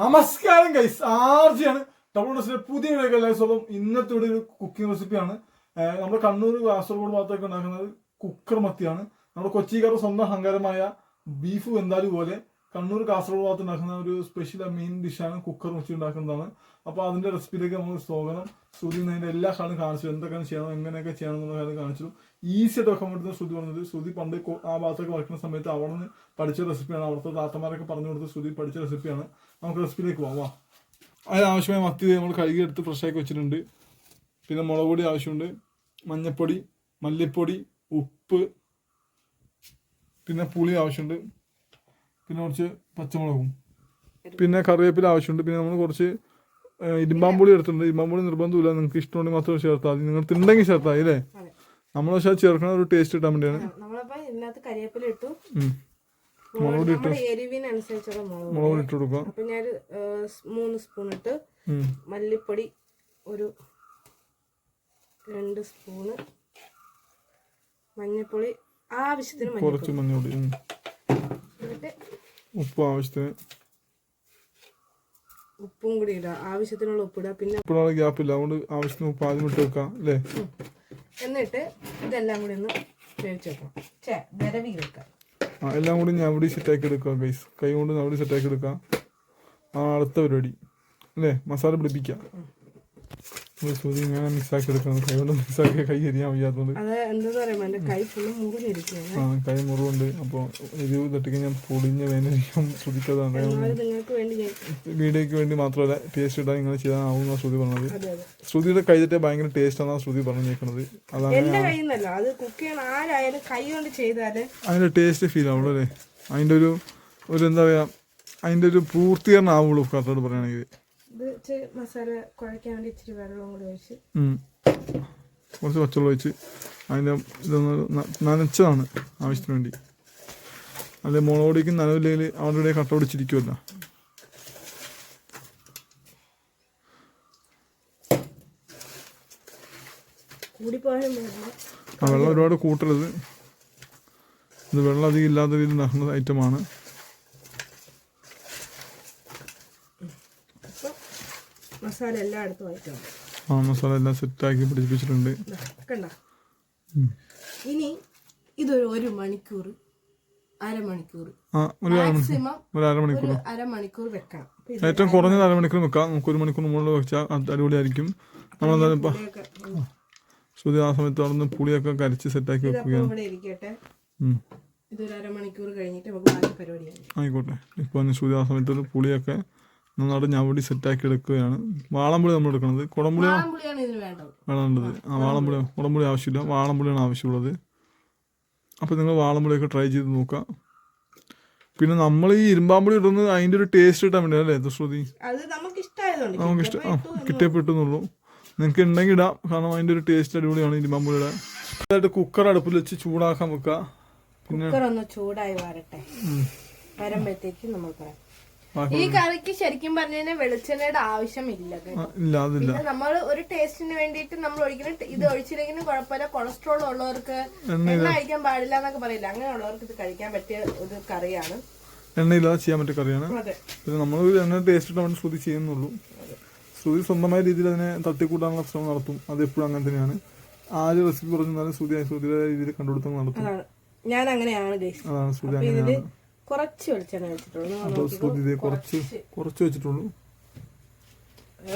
നമസ്കാരം guys ആർജിയാണ്. Double ഡോസിന്റെ പുതിയ സ്വഭാവം ഇന്നത്തെ ഇവിടെ ഒരു കുക്കിംഗ് റെസിപ്പിയാണ് നമ്മുടെ കണ്ണൂർ കാസർഗോഡ് ഭാഗത്തൊക്കെ ഉണ്ടാക്കുന്നത് കുക്കർ മത്തിയാണ്. നമ്മുടെ കൊച്ചിക്കാരുടെ സ്വന്തം അഹങ്കാരമായ ബീഫ് വെന്താലു പോലെ കണ്ണൂർ കാസർഗോഡ് ഭാഗത്ത് ഉണ്ടാക്കുന്ന ഒരു സ്പെഷ്യൽ മെയിൻ ഡിഷാണ് കുക്കർ മത്തി ഉണ്ടാക്കുന്നതാണ്. അപ്പോൾ അതിന്റെ റെസിപ്പിയിലേക്ക് നമുക്ക് സ്വാഗതം. സൂര്യൻ അതിന്റെ എല്ലാ കാര്യം കാണിച്ചു എന്തൊക്കെയാണ് ചെയ്യണം എങ്ങനെയൊക്കെ ചെയ്യണം എന്നുള്ള കാര്യം കാണിച്ചു ഈസി ആയിട്ട് വെക്കാൻ പറ്റുന്ന ശ്രുതി പറഞ്ഞത്. ശ്രുതി പണ്ട് ആ ഭാഗത്തൊക്കെ വയ്ക്കുന്ന സമയത്ത് അവിടെ നിന്ന് പഠിച്ച റെസിപ്പിയാണ്. അവിടുത്തെ താത്തമാരൊക്കെ പറഞ്ഞു കൊടുത്ത ശ്രുതി പഠിച്ച റെസിപ്പിയാണ്. നമുക്ക് റെസിപ്പിയിലേക്ക് പോവാം അതിനാവശ്യമായ മത്തി നമ്മൾ കഴുകി എടുത്ത് ഫ്രഷാക്കി വെച്ചിട്ടുണ്ട്. പിന്നെ മുളക് പൊടി ആവശ്യമുണ്ട്. മഞ്ഞപ്പൊടി മല്ലിപ്പൊടി ഉപ്പ് പിന്നെ പുളി ആവശ്യമുണ്ട്. പിന്നെ കുറച്ച് പച്ചമുളകും. പിന്നെ കറിവേപ്പില ആവശ്യമുണ്ട്. പിന്നെ നമ്മൾ കുറച്ച് ഇരുമ്പാമ്പൊടി എടുത്തിട്ടുണ്ട്. ഇരുമ്പാമ്പുളി നിർബന്ധമില്ല. നിങ്ങൾക്ക് ഇഷ്ടമുണ്ടെങ്കിൽ മാത്രം ചേർത്താൽ മതി. നിങ്ങൾ തിണ്ടെങ്കിൽ ചേർത്താൽ അല്ലേ. നമ്മൾ പക്ഷെ ചേർക്കണ ഒരു ടേസ്റ്റ് കിട്ടാൻ വേണ്ടിയാണ്. നമ്മളപ്പോ ഇതിനകത്ത് കരിവേപ്പില ഇട്ടു. മുളക് എരിവിനനുസരിച്ചുള്ള ഇട്ട് കൊടുക്കുക അപ്പൊ ഞാനൊരു മൂന്ന് സ്പൂൺ ഇട്ട് മല്ലിപ്പൊടി ഒരു രണ്ട് സ്പൂണ് മഞ്ഞപ്പൊടി ആവശ്യത്തിന് കുറച്ച് മഞ്ഞപ്പൊടി. ഉപ്പ് ആവശ്യത്തിന്. ഉപ്പും കൂടി ഇടാം. ആവശ്യത്തിനുള്ള ഉപ്പിടുക പിന്നെ ഗ്യാപ്പ് ഗ്യാപ്പില്ല അതുകൊണ്ട് ആവശ്യത്തിന് ഉപ്പ് ആദ്യം ഇട്ട് വെക്കാം അല്ലേ? എന്നിട്ട് ഇതെല്ലാം കൂടി ഒന്ന് വേവിച്ച് വെക്കാം ചേ വിരവി വെക്കാം. ആ എല്ലാം കൂടി ഞാൻ അവിടെ സെറ്റാക്കി എടുക്കാം ഗൈസ് കൈ കൊണ്ട് അവിടെ സെറ്റാക്കി എടുക്കാം. ആ അടുത്ത പരിപാടി. അല്ലേ? മസാല പിടിപ്പിക്കാം. ഒരു സൂതി ഇങ്ങനെ മിക്സാക്കി എടുക്കണം. കൈ കൊണ്ട് മിക്സാക്കി കൈ എരിയാൻ വയ്യാത്തതുകൊണ്ട് ആ കൈ മുറിവുണ്ട്. അപ്പോൾ എരിവ് തട്ടിക്ക് ഞാൻ പൊടിഞ്ഞ വേനലിക്കാൻ ഞാൻ വീഡിയോയ്ക്ക് വേണ്ടി മാത്രമല്ല ടേസ്റ്റ് ഇടാൻ ഇങ്ങനെ ചെയ്താൽ ശ്രുതി പറഞ്ഞത്. ശ്രുതിയുടെ കൈ തെറ്റിയ ഭയങ്കര ടേസ്റ്റ് ആണ് ശ്രുതി പറഞ്ഞേക്കുന്നത് അതാണ് അതിന്റെ അതിന്റെ ടേസ്റ്റ് ഫീൽ ആവുള്ളൂ അല്ലേ? അതിന്റെ ഒരു ഒരു എന്താ പറയുക അതിന്റെ ഒരു പൂർത്തീകരണം ആവുള്ളൂ കറക്റ്റായിട്ട് പറയുകയാണെങ്കിൽ. ഇത് മസാല കുഴയ്ക്കാൻ വേണ്ടി ഇച്ചിരി വെള്ളവും കൂടി ഒഴിച്ച്. കുറച്ച് പച്ചവെള്ളം ഒഴിച്ച് അതിന്റെ ഇതൊന്ന് നനച്ചതാണ് ആവശ്യത്തിന് വേണ്ടി. അല്ലെ മുളകൊടിക്ക് നനവില്ലെങ്കിൽ അവിടെ ഇവിടെ കട്ട പിടിച്ചിരിക്കുമല്ല ആ വെള്ളം ഒരുപാട് കൂട്ടരുത്. ഇത് വെള്ളം അധികം ഇല്ലാത്ത രീതിയിൽ നടന്ന ഐറ്റമാണ് അപ്പോൾ മസാല എല്ലാം ആയിട്ടാണ് ആ മസാല എല്ലാം സെറ്റാക്കി പിടിപ്പിച്ചിട്ടുണ്ട്. കണ്ട. ഇനി ഇതൊരു ഒരു മണിക്കൂർ അരമണിക്കൂർ. അരമണിക്കൂർ വെക്കണം. ഏറ്റവും കുറഞ്ഞത് അരമണിക്കൂർ വെക്കാം. നമുക്ക് ഒരു മണിക്കൂർ മുകളിൽ വെച്ചാൽ അടിപൊളിയായിരിക്കും. ഇപ്പം ഇവിടെയൊക്കെ, ശ്രുതി ആ സമയത്ത് അവിടെ നിന്ന് പുളിയൊക്കെ കരച്ച് സെറ്റാക്കി ആക്കി വെക്കുകയാണ്. ഇതൊരു അരമണിക്കൂർ കഴിഞ്ഞിട്ട് നമുക്ക് ബാക്കി പരിപാടിയാണ് ആയിക്കോട്ടെ. ഇപ്പോൾ ശ്രുതി ആ സമയത്ത് പുളിയൊക്കെ നന്നായിട്ട് ഞവടി സെറ്റാക്കി എടുക്കുകയാണ്. വാളംപുളി നമ്മൾ എടുക്കുന്നത് കുടംപുളി വേണ്ടത്. ആ വാളംപുളി കുടംപുളി ആവശ്യമില്ല. വാളംപുളിയാണ് ആവശ്യമുള്ളത്. അപ്പോൾ നിങ്ങൾ വാളംപുളിയൊക്കെ ട്രൈ ചെയ്ത് നോക്കുക. പിന്നെ നമ്മൾ ഈ ഇരുമ്പാമ്പുളി ഇടുന്നത് അതിന്റെ ഒരു ടേസ്റ്റ് കിട്ടാൻ വേണ്ടി അല്ലേ ശ്രുതി നമുക്ക് ഇഷ്ടം. ആ കിട്ടിയപ്പെട്ടുന്നുള്ളൂ നിങ്ങൾക്ക് ഉണ്ടെങ്കിൽ ഇടാം. കാരണം അതിന്റെ ഒരു ടേസ്റ്റ് അടിപൊളിയാണ് ഇരുമ്പാമ്പുളിയുടെ. അതായിട്ട് കുക്കർ അടുപ്പിൽ വെച്ച് ചൂടാക്കാൻ വെക്കുക. പിന്നെ കുക്കർ ഒന്ന് ചൂടായി വരട്ടെ. വരുമ്പോഴത്തേക്ക് നമ്മൾ പറയാം. ഈ കറിക്ക് ശരിക്കും പറഞ്ഞു കഴിഞ്ഞാൽ വെളിച്ചെണ്ണയുടെ ആവശ്യമില്ല. ഇല്ല അതില്ല. നമ്മൾ ഒരു ടേസ്റ്റിന് വേണ്ടിയിട്ട് നമ്മൾ ഒഴിക്കുന്ന ഇത് ഒഴിച്ചില്ലെങ്കിലും കുഴപ്പമില്ല. കൊളസ്ട്രോൾ ഉള്ളവർക്ക് എണ്ണ കഴിക്കാൻ പാടില്ല എന്നൊക്കെ പറയില്ല? അങ്ങനെയുള്ളവർക്ക് ഇത് കഴിക്കാൻ പറ്റിയ ഒരു കറിയാണ്. എണ്ണയില്ലാതെ ചെയ്യാൻ പറ്റിയ കറിയാണ്. പിന്നെ നമ്മൾ എണ്ണ ടേസ്റ്റ് വേണ്ടി ശ്രുതി ചെയ്യുന്നുള്ളൂ. ശ്രുതി സ്വന്തമായ രീതിയിൽ അതിനെ തട്ടിക്കൂട്ടാനുള്ള ശ്രമം നടത്തും. അത് എപ്പോഴും അങ്ങനെ തന്നെയാണ്. ആര് റെസിപ്പി പറഞ്ഞാലും ശ്രുതി ശ്രുതിയുടെ രീതിയിൽ കണ്ടുപിടുത്തം നടത്തും. ഞാൻ അങ്ങനെയാണ് അതാണ് ശ്രുതി അങ്ങനെയാണ്. കുറച്ച് വെളിച്ചെണ്ണ വെച്ചിട്ടുള്ളൂ. കുറച്ച് കുറച്ച്. വെച്ചിട്ടുള്ളൂ.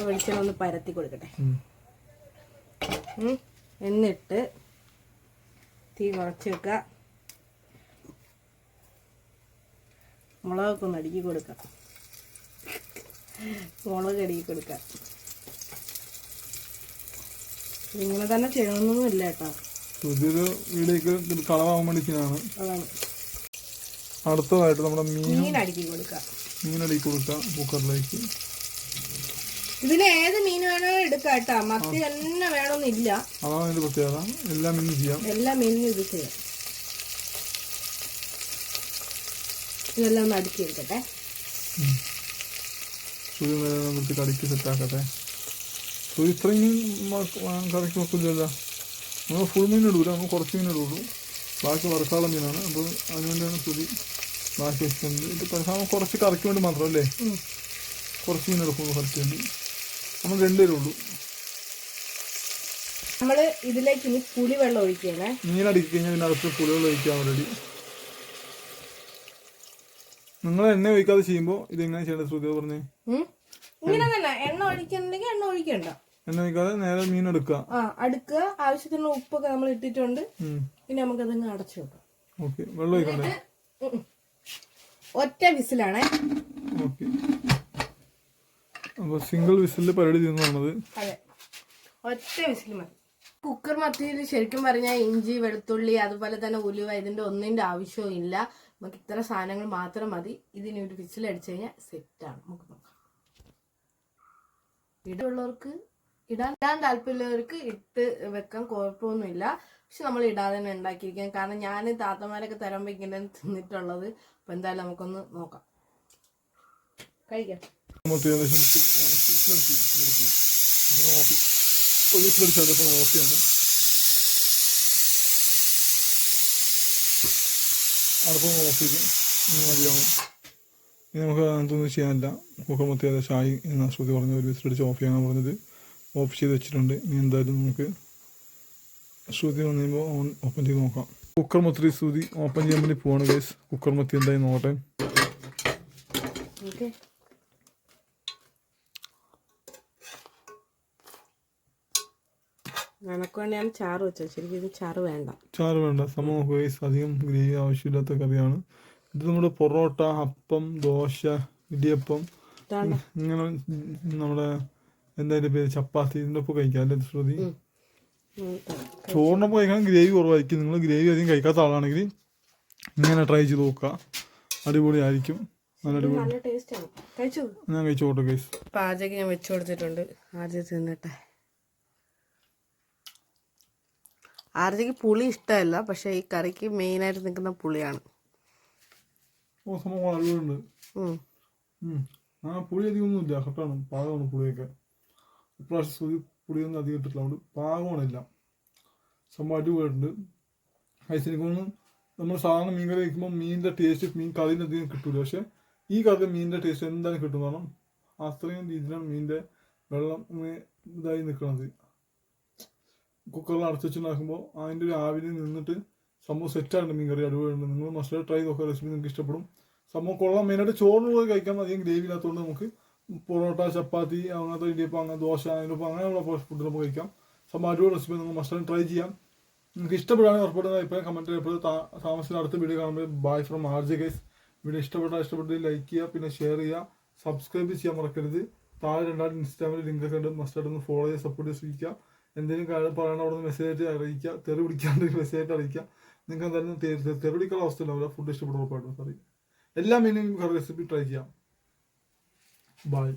വെളിച്ചെണ്ണ ഒന്ന് പരത്തി കൊടുക്കട്ടെ. എന്നിട്ട് തീ കുറച്ച് വെക്കുക. മുളകൊക്കെ ഒന്ന് അടുക്കി കൊടുക്കാം മുളക് അടുക്കി കൊടുക്കാം ഇങ്ങനെ തന്നെ ചെയ്യണമെന്നൊന്നും ഇല്ല കേട്ടോ കളവാകാൻ വേണ്ടി അതാണ്. അടുത്തതായിട്ട് നമ്മുടെ മീൻ മീൻ അടുക്കി മീനടിക്ക് കൊടുക്കുക കുക്കറിലേക്ക്. ഇതിന് ഏത് മീൻ വേണോ എടുക്കാം കേട്ടോ. മത്തി തന്നെ വേണമെന്നില്ല അതാണ് അതിന്റെ പ്രത്യേകത. എല്ലാ മീനും ചെയ്യാം. എല്ലാ മീനും ഇത് ചെയ്യാം. ഇതെല്ലാം ഒന്ന് അടുക്കി എടുക്കട്ടെ. കടിക്ക് സെറ്റാക്കട്ടെ ഇത്രയും കറിക്ക് വെക്കില്ലല്ലോ നമ്മൾ ഫുൾ മീൻ ഇടൂല. നമ്മൾ കുറച്ച് മീൻ ഇടുള്ളൂ. ബാക്കി വറുക്കാനുള്ള മീനാണ്. അപ്പോൾ അതിനുവേണ്ടിയാണ് പുതി ബാക്കി വെച്ചിട്ടുണ്ട്. ഇത് പ്രധാനം കുറച്ച് കറിക്ക് വേണ്ടി മാത്രം അല്ലേ കുറച്ച് മീൻ എടുക്കുന്നു ഹെൽപ്പ് വേണ്ടി. നമ്മൾ രണ്ടുപേരേ ഉള്ളൂ. നമ്മൾ ഇതിലേക്ക് ഇനി പുളി വെള്ളം ഒഴിക്കണേ മീൻ അടുക്കി കഴിഞ്ഞാൽ പിന്നെ അകത്ത് പുളികൾ ഒഴിക്കാൻ ഓൾറെഡി നിങ്ങൾ എണ്ണ ഒഴിക്കാതെ ചെയ്യുമ്പോൾ ഇതെങ്ങനെ ചെയ്യേണ്ടത് ശ്രുതി? പറഞ്ഞേ. ഇങ്ങനെ തന്നെ. എണ്ണ ഒഴിക്കുന്നുണ്ടെങ്കിൽ എണ്ണ ഒഴിക്കണ്ട. എണ്ണ ഒഴിക്കാതെ നേരെ മീൻ എടുക്കുക. ആ അടുക്കുക. ആവശ്യത്തിനുള്ള ഉപ്പൊക്കെ നമ്മൾ ഇട്ടിട്ടുണ്ട്. ഇനി നമുക്കതങ്ങ് അടച്ചു വെക്കാം. ഓക്കെ വെള്ളം ഒഴിക്കണ്ടേ. ഒറ്റ വിസിലാണേ. ഓക്കെ. അപ്പോൾ സിംഗിൾ വിസിൽ പരിപാടി ചെയ്യുന്നു അതെ. ഒറ്റ വിസിൽ മതി. കുക്കർ മത്തിയിൽ ശരിക്കും പറഞ്ഞാൽ ഇഞ്ചി വെളുത്തുള്ളി അതുപോലെ തന്നെ ഉലുവ ഇതിന്റെ ഒന്നിന്റെ ആവശ്യവും ഇല്ല. നമുക്ക് ഇത്ര സാധനങ്ങൾ മാത്രം മതി. ഇതിന് ഒരു വിസിൽ അടിച്ചു കഴിഞ്ഞാൽ സെറ്റാണ് നമുക്ക് നോക്കാം. ഇടുള്ളവർക്ക് ഇടാൻ ഇടാൻ താല്പര്യമുള്ളവർക്ക് ഇട്ട് വെക്കാൻ കുഴപ്പമൊന്നുമില്ല. പക്ഷെ നമ്മൾ ഇടാതെ തന്നെ ഉണ്ടാക്കിയിരിക്കാം. കാരണം ഞാൻ താത്തമാരൊക്കെ തരുമ്പോൾ ഇങ്ങനെ തിന്നിട്ടുള്ളത്. അപ്പൊ എന്തായാലും നമുക്കൊന്ന് നോക്കാം. കഴിക്കാം. അടുപ്പം ഓഫ് ചെയ്ത് ഇനി നമുക്ക് അതൊന്നും ചെയ്യാനില്ല. മുഖമത്തി മൊത്തം ഷായി എന്ന ശ്രുതി പറഞ്ഞ ഒരു വിസിലടിച്ച് ഓഫ് ചെയ്യാനാണ് പറഞ്ഞത്. ഓഫ് ചെയ്ത് വെച്ചിട്ടുണ്ട്. ഇനി എന്തായാലും നമുക്ക് ശ്രുതി വന്നു കഴിയുമ്പോൾ ഓൺ ഓപ്പൺ ചെയ്ത് നോക്കാം. കുക്കർ മൊത്തത്തിൽ ശ്രുതി ഓപ്പൺ ചെയ്യാൻ വേണ്ടി പോവാണ് ഗൈസ് കുക്കർ മൊത്തം എന്തായി നോക്കട്ടെ. ചാറ് വെച്ചത് ശരിക്കും ചാറ് വേണ്ട. ചാറ് വേണ്ട. സംഭവം. അധികം ഗ്രേവി ആവശ്യമില്ലാത്ത കറിയാണ്. ഇത് നമ്മുടെ പൊറോട്ട അപ്പം ദോശ ഇടിയപ്പം ഇങ്ങനെ നമ്മുടെ എന്തായാലും പേര്? ചപ്പാത്തി ഇതിന്റെ ഒപ്പം കഴിക്കാം അല്ലേ ശ്രുതി? ചോറിനൊപ്പം കഴിക്കാൻ ഗ്രേവി കുറവായിരിക്കും. നിങ്ങൾ ഗ്രേവി അധികം കഴിക്കാത്ത ആളാണെങ്കിൽ ഇങ്ങനെ ട്രൈ ചെയ്ത് നോക്കുക. അടിപൊളിയായിരിക്കും. നല്ല അടിപൊളി. ഞാൻ കഴിച്ചു നോട്ടെ ഗൈസ് പാചകം ഞാൻ വെച്ചു കൊടുത്തിട്ടുണ്ട്. ആദ്യം തിന്നട്ടെ. ആർജിക്ക് പുളി ഇഷ്ടമല്ല പക്ഷെ ഈ കറിക്ക് മെയിനായിട്ട് നിൽക്കുന്ന പുളിയാണ്. പുളി അധികം ഒന്നുമില്ല. കറക്റ്റാണ് പാകമാണ് പുളിയൊക്കെ. ഇപ്രാവശ്യം പുളിയൊന്നും അധികം ഇട്ടിട്ടില്ല അതുകൊണ്ട് പാകമാണില്ല സംഭവം അടിപൊളിയുണ്ട് ഐസിനിക്കൊന്നും എനിക്ക് നമ്മൾ സാധാരണ മീൻ കറി വയ്ക്കുമ്പോൾ മീനിന്റെ ടേസ്റ്റ് മീൻ കറിയിൽ അധികം കിട്ടില്ല പക്ഷേ ഈ കറി മീനിന്റെ ടേസ്റ്റ് എന്തായാലും കിട്ടും കാരണം അത്രയും രീതിയിലാണ് മീനിന്റെ വെള്ളം ഇതായി നിൽക്കുന്നത് കുക്കറിൽ അടച്ചു വെച്ചുണ്ടാക്കുമ്പോൾ അതിന്റെ ഒരു ആവിൽ നിന്നിട്ട് സംഭവം സെറ്റാണ് മീൻ കറി അടിപൊളിയുണ്ട് നിങ്ങൾ മസ്റ്റ് ട്രൈ നോക്കുക. റെസിപ്പി നിങ്ങൾക്ക് ഇഷ്ടപ്പെടും. സംഭവം കൊള്ളാം. മെയിനായിട്ട് ചോറിനുള്ളത് കഴിക്കാൻ അധികം ഗ്രേവി ഇല്ലാത്തതുകൊണ്ട് നമുക്ക് പൊറോട്ട ചപ്പാത്തി അങ്ങനത്തെ ഇടിയപ്പം അങ്ങനെ ദോശ അതിനൊപ്പം അങ്ങനെയുള്ള ഫുഡ് നമുക്ക് കഴിക്കാം. സോ അടിപൊളി റെസിപ്പി നിങ്ങൾ മസ്റ്റർ ട്രൈ ചെയ്യാം. നിങ്ങൾക്ക് ഇഷ്ടപ്പെടുകയാണെങ്കിൽ ഉറപ്പെടുന്ന ഇപ്പോഴും കമന്റ് ചെയ്യപ്പെടുന്നത് താമസത്തിൽ അടുത്ത വീഡിയോ കാണുമ്പോൾ bye from R J guys video ഇഷ്ടപ്പെട്ടാൽ ഇഷ്ടപ്പെട്ട് ലൈക്ക് ചെയ്യുക പിന്നെ ഷെയർ ചെയ്യുക. സബ്സ്ക്രൈബ് ചെയ്യാൻ മറക്കരുത്. താഴെ രണ്ടാമത് ഇൻസ്റ്റാഗ്രാമിൽ ലിങ്ക് ഒക്കെ ഉണ്ട്. മസ്റ്റായിട്ട് ഒന്ന് ഫോളോ ചെയ്ത് സപ്പോർട്ട് ചെയ്ത് സ്വീകരിക്കുക. എന്തെങ്കിലും കാര്യം പറയണ അവിടെ നിന്ന് മെസ്സേജ് ആയിട്ട് അറിയിക്കുക. തെറി പിടിക്കാണ്ട് മെസ്സേജ് ആയിട്ട് അറിയിക്കുക. നിങ്ങൾക്ക് എന്തായാലും തെറി പിടിക്കാനുള്ള അവസ്ഥ ഉണ്ടാവില്ല ഫുഡ് ഇഷ്ടപ്പെടുന്ന ഉറപ്പായിട്ടും. സോറി എല്ലാ മീനും റെസിപ്പി ട്രൈ ചെയ്യാം. ബൈ